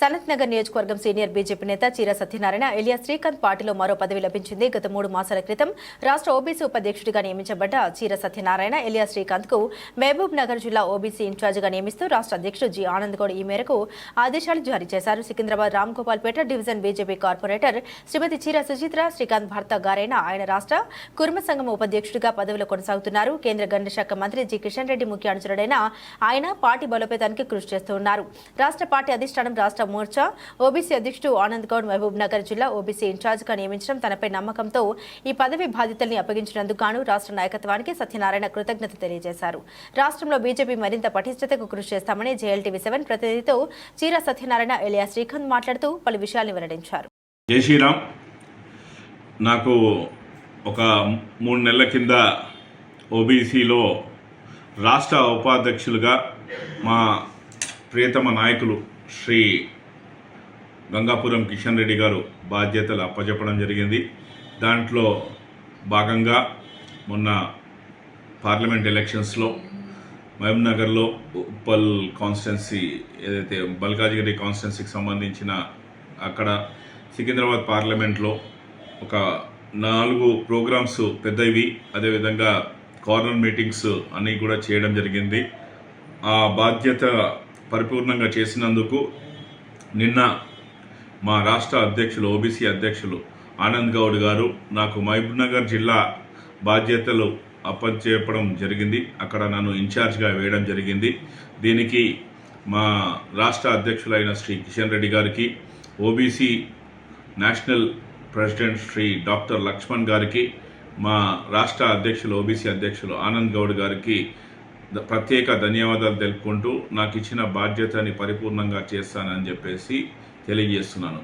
సనత్ నగర్ నియోజకవర్గం senior BJP నేత చీర సత్యనారాయణ ఎలియా శ్రీకాంత్ పార్టీలో మరో పదవి లభించింది. గత మూడు మాసాల క్రితం రాష్ట్ర ఓబీసీ ఉపాధ్యక్షుడిగా నియమించబడ్డ చీర సత్యనారాయణ ఎలియా శ్రీకాంత్కు మహబూబ్ నగర్ జిల్లా ఓబీసీ ఇన్ఛార్జిగా నియమిస్తూ రాష్ట్ర అధ్యక్షుడు జి. ఆనంద్ గౌడ్ ఈ మేరకు ఆదేశాలు జారీ చేశారు. Secunderabad Ram Gopalpet division BJP corporator Shrimati Cheera Suchitra Srikanth భర్త గారైన ఆయన రాష్ట్ర కుర్మ సంఘం ఉపాధ్యక్షుడిగా పదవిలో కొనసాగుతున్నారు. కేంద్ర గండ శాఖ మంత్రి జి. కిషన్ రెడ్డి ముఖ్య అనుచరుడైన ఆయన పార్టీ బలోపేతానికి కృషి చేస్తున్నారు రాష్ట్ర పార్టీ అధిష్టానం రాష్ట్ర మోర్చా. ఓబీసీ అధ్యక్షుడు ఆనంద్ గౌడ్ మహబూబ్ నగర్ జిల్లా ఓబీసీ ఇన్ఛార్జిగా నియమించడం తనపై నమ్మకంతో ఈ పదవి బాధ్యతల్ని అప్పగించినందుకు గాను రాష్ట్ర నాయకత్వానికి సత్యనారాయణ కృతజ్ఞత తెలియజేశారు. రాష్ట్రంలో బీజేపీ మరింత పటిష్టతకు కృషి చేస్తామని జేఎల్టీవీ సెవెన్ ప్రతినిధితో చీర సత్యనారాయణ ఎలియా శ్రీకాంత్ మాట్లాడుతూ పలు విషయాలను వెల్లడించారు. జై శ్రీరామ్. నాకు ఒక మూడు నెలల కింద ఓబీసీలో రాష్ట్ర ఉపాధ్యక్షులుగా మా ప్రియతమ నాయకులు శ్రీ గంగాపురం కిషన్ రెడ్డి గారు బాధ్యతలు అప్పచెప్పడం జరిగింది. దాంట్లో భాగంగా మొన్న పార్లమెంట్ ఎలక్షన్స్లో మహబూబ్నగర్లో ఉప్పల్ కాన్స్టిట్యున్సీ ఏదైతే బల్కాజిగిరి కాన్స్టిట్యున్సీకి సంబంధించిన అక్కడ సికింద్రాబాద్ పార్లమెంట్లో ఒక నాలుగు ప్రోగ్రామ్స్ పెద్దవి. అదేవిధంగా కార్నర్ మీటింగ్స్ అన్నీ కూడా చేయడం జరిగింది. ఆ బాధ్యత పరిపూర్ణంగా చేసినందుకు నిన్న మా రాష్ట్ర అధ్యక్షులు ఓబీసీ అధ్యక్షులు ఆనంద్ గౌడ్ గారు నాకు మహబూబ్నగర్ జిల్లా బాధ్యతలు అప్పచెప్పడం జరిగింది. అక్కడ నన్ను ఇన్ఛార్జ్గా వేయడం జరిగింది. దీనికి మా రాష్ట్ర అధ్యక్షులైన శ్రీ కిషన్ రెడ్డి గారికి OBC national president Shri doctor Laxman గారికి మా రాష్ట్ర అధ్యక్షులు ఓబీసీ అధ్యక్షులు ఆనంద్ గౌడ్ గారికి ప్రత్యేక ధన్యవాదాలు తెలుపుకుంటూ నాకు ఇచ్చిన బాధ్యతని పరిపూర్ణంగా చేస్తానని చెప్పేసి తెలియజేస్తున్నాను.